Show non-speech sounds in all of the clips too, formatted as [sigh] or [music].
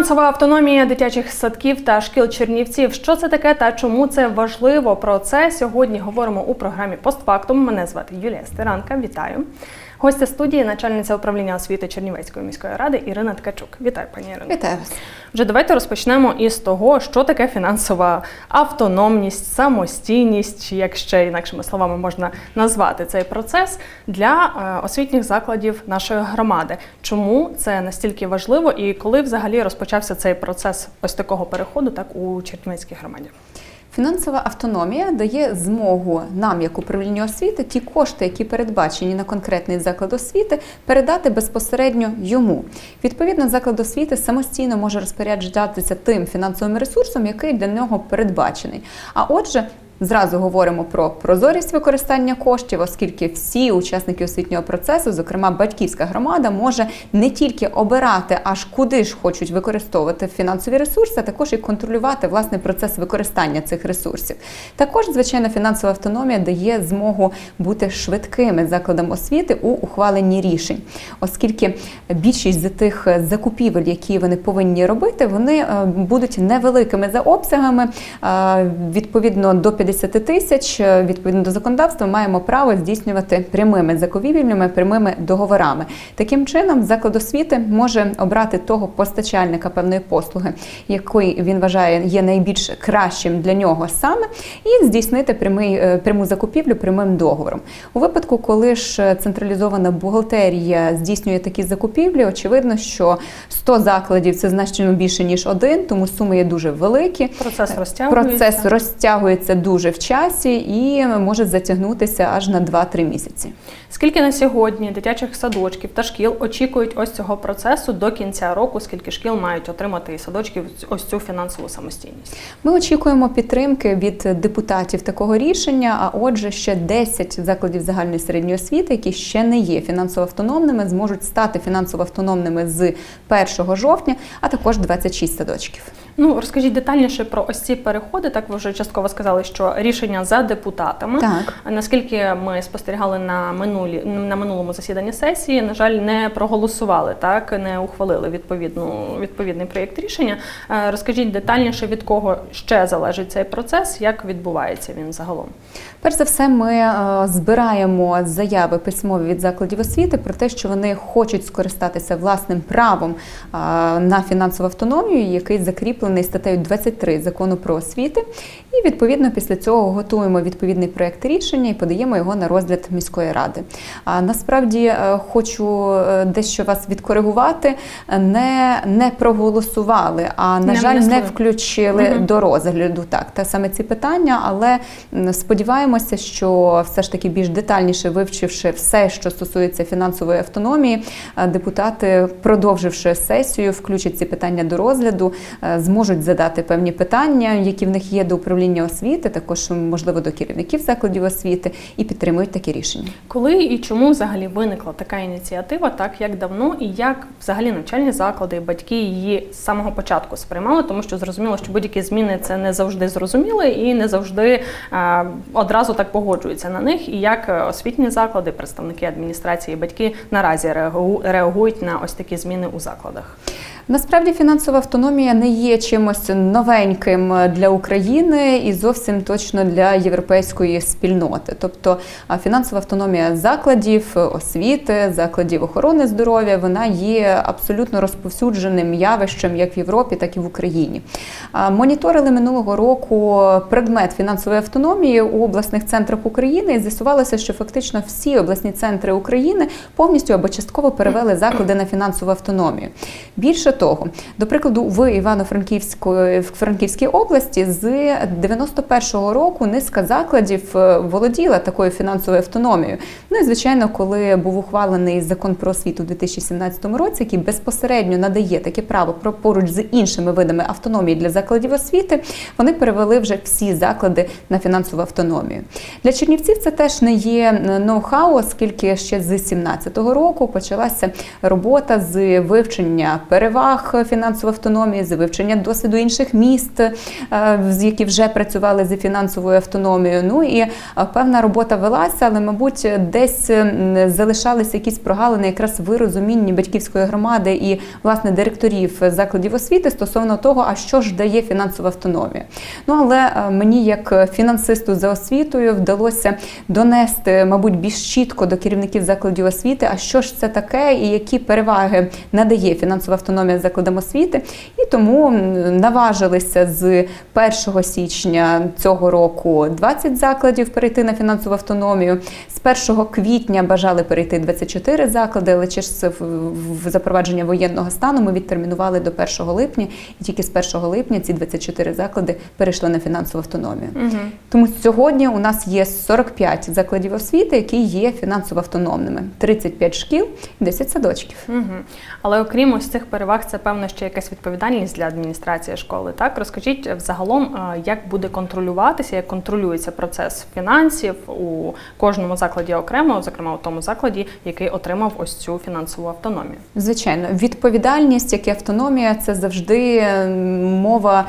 Фінансова автономія дитячих садків та шкіл Чернівців. Що це таке та чому це важливо? Про це сьогодні говоримо у програмі Постфактум. Мене звати Юлія Стиранка. Вітаю. Гостя студії, начальниця управління освіти Чернівецької міської ради Ірина Ткачук. Вітаю, пані Ірино. Вітаю вас. Вже давайте розпочнемо із того, що таке фінансова автономність, самостійність, чи як ще інакшими словами можна назвати цей процес для е, освітніх закладів нашої громади. Чому це настільки важливо і коли взагалі розпочався цей процес ось такого переходу, так у Чернівецькій громаді? Фінансова автономія дає змогу нам, як управлінню освіти, ті кошти, які передбачені на конкретний заклад освіти, передати безпосередньо йому. Відповідно, заклад освіти самостійно може розпоряджатися тим фінансовим ресурсом, який для нього передбачений. А отже, Зразу говоримо про прозорість використання коштів, оскільки всі учасники освітнього процесу, зокрема батьківська громада, може не тільки обирати, аж куди ж хочуть використовувати фінансові ресурси, а також і контролювати власне процес використання цих ресурсів. Також, звичайно, фінансова автономія дає змогу бути швидкими закладом освіти у ухваленні рішень, оскільки більшість з тих закупівель, які вони повинні робити, вони е, будуть невеликими за обсягами, е, відповідно до 50 50 тисяч е, відповідно до законодавства маємо право здійснювати прямими закупівлями, прямими договорами. Таким чином, заклад освіти може обрати того постачальника певної послуги, який він вважає є найбільш кращим для нього саме, і здійснити прямий е, пряму закупівлю прямим договором. У випадку, коли ж централізована бухгалтерія здійснює такі закупівлі, очевидно, що 100 закладів це значно більше ніж один, тому суми є дуже великі. Процес розтягується. Процес розтягується дуже в часі і може затягнутися аж на 2-3 місяці. Скільки на сьогодні дитячих садочків та шкіл очікують ось цього процесу до кінця року? Скільки шкіл мають отримати і садочків ось цю фінансову самостійність? Ми очікуємо підтримки від депутатів такого рішення. А отже, ще 10 закладів загальної середньої освіти, які ще не є фінансово автономними, зможуть стати фінансово автономними з 1 жовтня, а також 26 садочків. Ну розкажіть детальніше про ось ці переходи. Так ви вже частково сказали, що рішення за депутатами. Так. Наскільки ми спостерігали на минулі на минулому засіданні сесії, на жаль, не проголосували, так не ухвалили відповідну відповідний проєкт рішення. Е, Розкажіть детальніше, від кого ще залежить цей процес, як відбувається він загалом. Перш за все, ми е, збираємо заяви письмові від закладів освіти про те, що вони хочуть скористатися власним правом е, на фінансову автономію, який закріплений статтею 23 закону про освіти. І відповідно після цього готуємо відповідний проєкт рішення і подаємо його на розгляд міської ради. А насправді е, хочу дещо вас відкоригувати. Не не проголосували, а на Не жаль, не включили Мгм. до розгляду так та саме ці питання, але сподіваємося, що все ж таки більш детальніше вивчивши все, що стосується фінансової автономії, е, депутати, продовживши сесію, включать ці питання до розгляду, е, зможуть задати певні питання, які в них є до управління освіти, також можливо до керівників закладів освіти, і підтримують такі рішення. Коли і чому взагалі виникла така ініціатива, так як давно і як взагалі навчальні заклади і батьки її з самого початку сприймали, тому що зрозуміло, що будь-які зміни це не завжди зрозуміли і не завжди е, одразу так погоджуються на них. І як е, освітні заклади, представники адміністрації, батьки наразі реагу- реагують на ось такі зміни у закладах. Насправді фінансова автономія не є чимось новеньким для України і зовсім точно для європейської спільноти. Тобто фінансова автономія закладів освіти, закладів охорони здоров'я, вона є абсолютно розповсюдженим явищем як в Європі, так і в Україні. Моніторили минулого року предмет фінансової автономії у обласних центрах України і з'ясувалося, що фактично всі обласні центри України повністю або частково перевели заклади на фінансову автономію. Більше того, до прикладу, в Івано-Франківської в Франківській області з 91-го року низка закладів е, володіла такою фінансовою автономією. Ну і звичайно, коли був ухвалений закон про освіту у 2017 році, який безпосередньо надає таке право про поруч з іншими видами автономії для закладів освіти, вони перевели вже всі заклади на фінансову автономію. Для чернівців це теж не є ноу-хау, оскільки ще з 2017 року почалася робота з вивчення переваг переваг фінансової автономії, з вивчення досвіду інших міст, е, які вже працювали з фінансовою автономією. Ну і е, певна робота велася, але, мабуть, десь залишалися якісь прогалини якраз в розумінні батьківської громади і власне директорів закладів освіти стосовно того, а що ж дає фінансова автономія. Ну але е, мені, як фінансисту за освітою, вдалося донести, мабуть, більш чітко до керівників закладів освіти, а що ж це таке і які переваги надає фінансова автономія закладам освіти. І тому наважилися з 1 січня цього року 20 закладів перейти на фінансову автономію. З 1 квітня бажали перейти 24 заклади, але через запровадження воєнного стану ми відтермінували до 1 липня, і тільки з 1 липня ці 24 заклади перейшли на фінансову автономію. Угу. Тому сьогодні у нас є 45 закладів освіти, які є фінансово автономними, 35 шкіл, 10 садочків. Угу. Але окрім ось цих переваг, це певно ще якась відповідальність для адміністрації школи. Так розкажіть е, взагалом, е, як буде контролюватися, як контролюється процес фінансів у кожному закладі окремо, зокрема у тому закладі, який отримав ось цю фінансову автономію. Звичайно, відповідальність, як і автономія, це завжди мова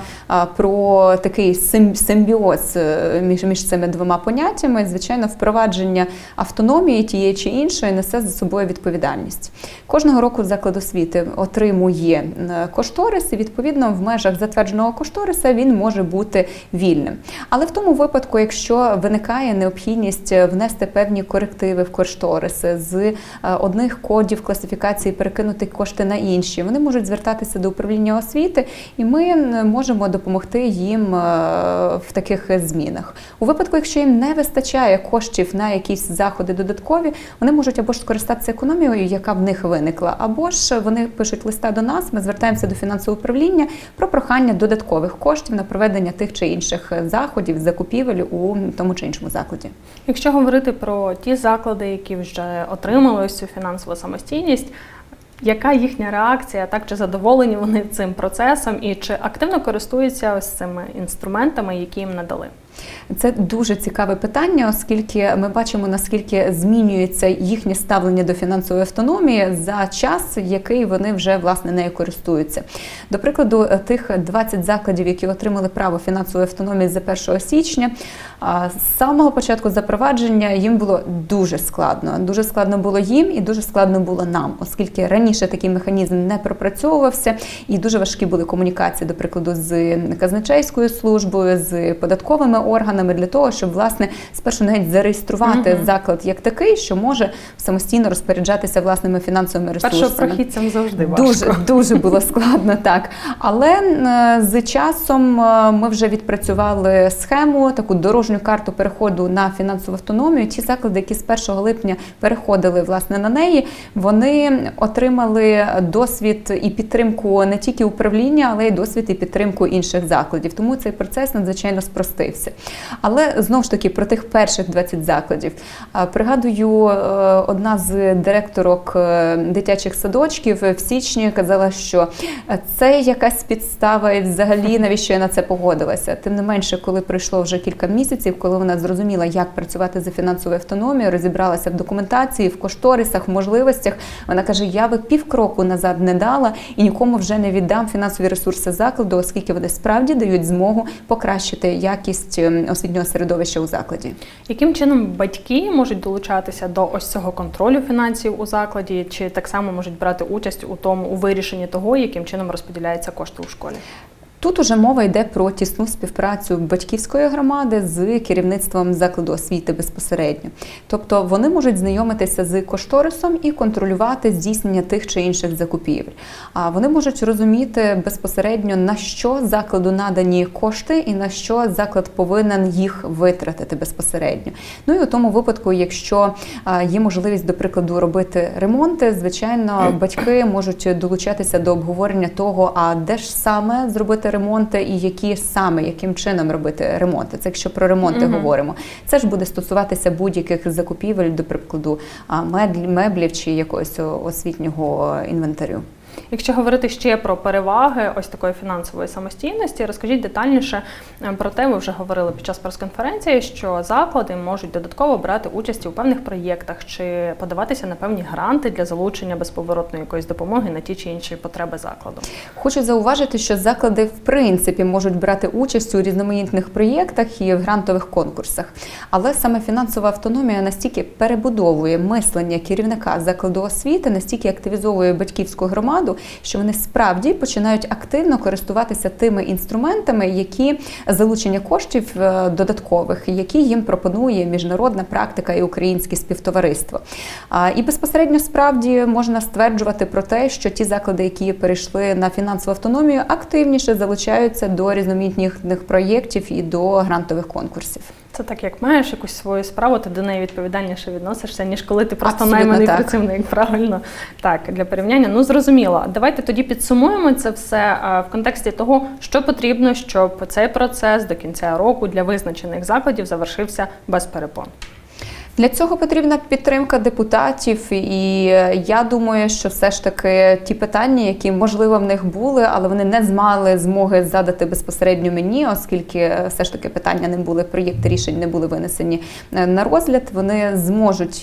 про такий сим- симбіоз е, між, між цими двома поняттями. Звичайно, впровадження автономії тієї чи іншої несе за собою відповідальність. Кожного року заклад освіти отримує е, кошторис, і відповідно в межах затвердженого кошториса він може бути вільним. Але в тому випадку, якщо виникає необхідність е, внести певні корективи в кошторис з е, одних кодів класифікації перекинути кошти на інші, вони можуть звертатися до управління освіти, і ми можемо допомогти їм в таких змінах. У випадку, якщо їм не вистачає коштів на якісь заходи додаткові, вони можуть або ж скористатися економією, яка в них виникла, або ж вони пишуть листа до нас. Ми звертаємося до фінансового управління про прохання додаткових коштів на проведення тих чи інших заходів, закупівель у тому чи іншому закладі. Якщо говорити про ті заклади, які вже отримали цю фінансову самостійність, яка їхня реакція, так чи задоволені вони цим процесом, і чи активно користуються ось цими інструментами, які їм надали? Це дуже цікаве питання, оскільки ми бачимо, наскільки змінюється їхнє ставлення до фінансової автономії за час, який вони вже власне нею користуються. До прикладу, тих 20 закладів, які отримали право фінансової автономії за 1 січня, з самого початку запровадження їм було дуже складно. Дуже складно було їм і дуже складно було нам, оскільки раніше такий механізм не пропрацьовувався, і дуже важкі були комунікації, до прикладу, з казначейською службою, з податковими органами для того, щоб власне спершу навіть зареєструвати Мгм. заклад як такий, що може самостійно розпоряджатися власними фінансовими ресурсами. Першопрохідцям завжди важко. Дуже дуже було складно, так. Але е, з часом е, ми вже відпрацювали схему, таку дорожню карту переходу на фінансову автономію. Ті заклади, які з 1 липня переходили власне на неї, вони отримали досвід і підтримку не тільки управління, але й досвід і підтримку інших закладів. Тому цей процес надзвичайно спростився. Але знову ж таки про тих перших 20 закладів. Пригадую, е, одна з директорок е, дитячих садочків в січні казала, що е, це якась підстава, і взагалі [laughs] навіщо я на це погодилася. Тим не менше, коли пройшло вже кілька місяців, коли вона зрозуміла, як працювати за фінансовою автономією, розібралася в документації, в кошторисах, в можливостях. Вона каже: я би півкроку назад не дала і нікому вже не віддам фінансові ресурси закладу, оскільки вони справді дають змогу покращити якість ем, освітнього середовища у закладі. Яким чином батьки можуть долучатися до ось цього контролю фінансів у закладі, чи так само можуть брати участь у тому у вирішенні того, яким чином розподіляються кошти у школі? Тут уже мова йде про тісну співпрацю батьківської громади з керівництвом закладу освіти безпосередньо. Тобто вони можуть знайомитися з кошторисом і контролювати здійснення тих чи інших закупівель. А вони можуть розуміти безпосередньо на що закладу надані кошти і на що заклад повинен їх витратити безпосередньо. Ну і у тому випадку, якщо є можливість, до прикладу, робити ремонти, звичайно, батьки можуть долучатися до обговорення того, а де ж саме зробити ремонти і які саме яким чином робити ремонти. Це якщо про ремонти Мгм. говоримо. Це ж буде стосуватися будь-яких закупівель, до прикладу, меблів чи якогось освітнього інвентарю. Якщо говорити ще про переваги ось такої фінансової самостійності, розкажіть детальніше е, про те, ви вже говорили під час прес-конференції, що заклади можуть додатково брати участь у певних проєктах чи подаватися на певні гранти для залучення безповоротної якоїсь допомоги на ті чи інші потреби закладу. Хочу зауважити, що заклади в принципі можуть брати участь у різноманітних проєктах і в грантових конкурсах. Але саме фінансова автономія настільки перебудовує мислення керівника закладу освіти, настільки активізовує батьківську громаду, що вони справді починають активно користуватися тими інструментами, які залучення коштів е, додаткових, які їм пропонує міжнародна практика і українське співтовариство. І безпосередньо справді можна стверджувати про те, що ті заклади, які перейшли на фінансову автономію, активніше залучаються до різноманітних проєктів і до грантових конкурсів. Це так, як маєш якусь свою справу, ти до неї відповідальніше відносишся, ніж коли ти просто Абсолютно найманий так. працівник. Правильно так для порівняння. Ну зрозуміло. Давайте тоді підсумуємо це все е, в контексті того, що потрібно, щоб цей процес до кінця року для визначених закладів завершився без перепон. Для цього потрібна підтримка депутатів, і е, я думаю, що все ж таки ті питання, які можливо в них були, але вони не змали змоги задати безпосередньо мені, оскільки е, все ж таки питання не були, проєкти рішень не були винесені е, на розгляд. Вони зможуть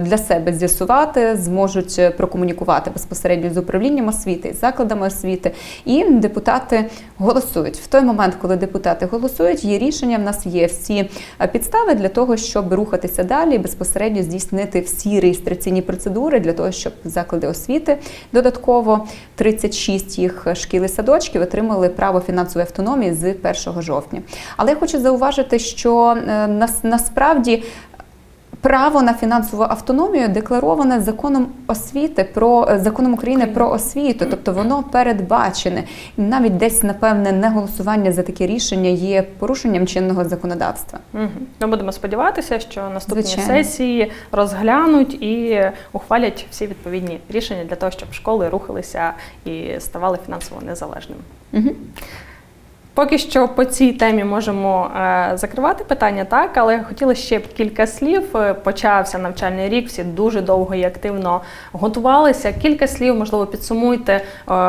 для себе з'ясувати, зможуть прокомунікувати безпосередньо з управлінням освіти, з закладами освіти, і депутати голосують. В той момент, коли депутати голосують, є рішення. В нас є всі підстави для того, щоб рухатися далі, і безпосередньо здійснити всі реєстраційні процедури для того, щоб заклади освіти додатково 36 їх шкіл і садочків отримали право фінансової автономії з 1 жовтня. Але я хочу зауважити, що е, нас насправді. Право на фінансову автономію деклароване законом освіти про е, законом України про освіту, тобто воно передбачене. І навіть десь, напевне, не голосування за таке рішення є порушенням чинного законодавства. Угу. Ми будемо сподіватися, що наступні Звичайно. сесії розглянуть і ухвалять всі відповідні рішення для того, щоб школи рухалися і ставали фінансово незалежними. Угу. Поки що по цій темі можемо е, закривати питання, так, але хотіла ще кілька слів. Е, Почався навчальний рік, всі дуже довго і активно готувалися. Кілька слів, можливо, підсумуйте е,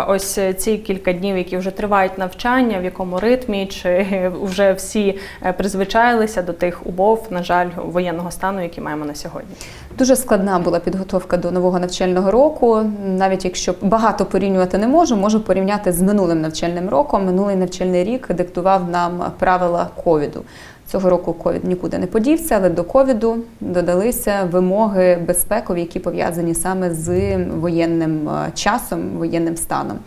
ось ці кілька днів, які вже тривають навчання, в якому ритмі, чи [laughs] вже всі призвичаїлися до тих умов, на жаль, воєнного стану, які маємо на сьогодні. Дуже складна була підготовка до нового навчального року. Навіть якщо багато порівнювати не можу, можу порівняти з минулим навчальним роком. Минулий навчальний рік диктував нам правила ковіду. Цього року ковід нікуди не подівся, але до ковіду додалися вимоги безпекові, які пов'язані саме з воєнним е, часом, воєнним станом.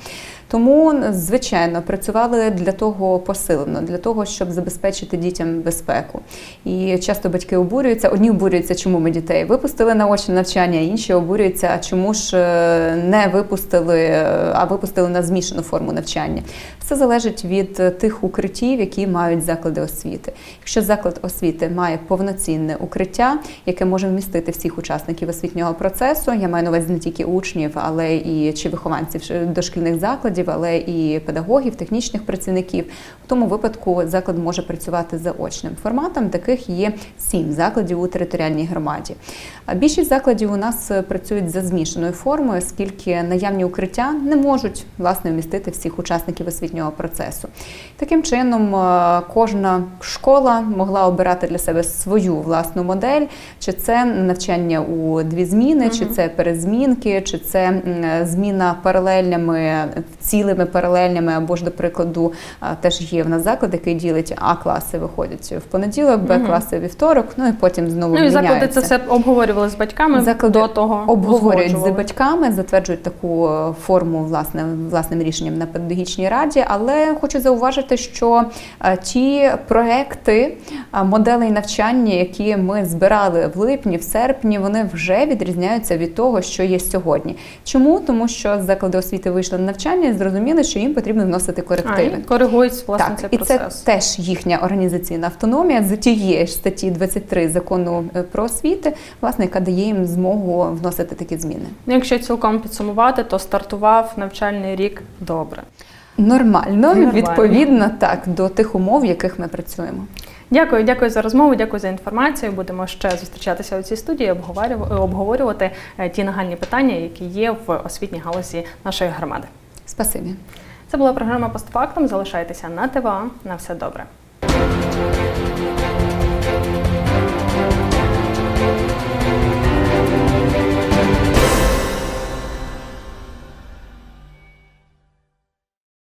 Тому, звичайно, працювали для того посилено, для того, щоб забезпечити дітям безпеку. І часто батьки обурюються. Одні обурюються, чому ми дітей випустили на очне навчання, інші обурюються, а чому ж е, не випустили, е, а випустили на змішану форму навчання. Все залежить від е, тих укриттів, які мають заклади освіти. Якщо заклад освіти має повноцінне укриття, яке може вмістити всіх учасників освітнього процесу, я маю на увазі не тільки учнів, але і чи вихованців дошкільних закладів, але і педагогів, технічних працівників. В тому випадку заклад може працювати за очним форматом. Таких є сім закладів у територіальній громаді. Більшість закладів у нас е, працюють за змішаною формою, оскільки наявні укриття не можуть власне вмістити всіх учасників освітнього процесу. Таким чином, е, кожна школа могла обирати для себе свою власну модель, чи це навчання у дві зміни, чи це перезмінки, чи це м, зміна паралельними, цілими паралельними, або ж, до прикладу, теж є в нас заклад, який ділить А-класи виходять в понеділок, Б-класи вівторок, ну і потім знову Ну і заклади це все обговорювали з батьками Заклади до того. обговорюють з батьками, затверджують таку е, форму власне власним рішенням на педагогічній раді. Але хочу зауважити, що е, ті проекти е, моделей навчання, які ми збирали в липні, в серпні, вони вже відрізняються від того, що є сьогодні. Чому? Тому що заклади освіти вийшли на навчання зрозуміли, що їм потрібно вносити корективи. А, Коригують власне так, цей і процес. Це теж їхня організаційна автономія з тієї ж статті 23 закону е, про освіти, власне, яка дає їм змогу вносити такі зміни. Ну, якщо цілком підсумувати, то стартував навчальний рік добре. Нормально, Нормально. відповідно так до тих умов, в яких ми працюємо. Дякую, дякую за розмову, дякую за інформацію. Будемо ще зустрічатися у цій студії, обговорювати е, ті нагальні питання, які є в освітній галузі нашої громади. Спасибі. Це була програма постфактом. Залишайтеся на ТВА. На все добре.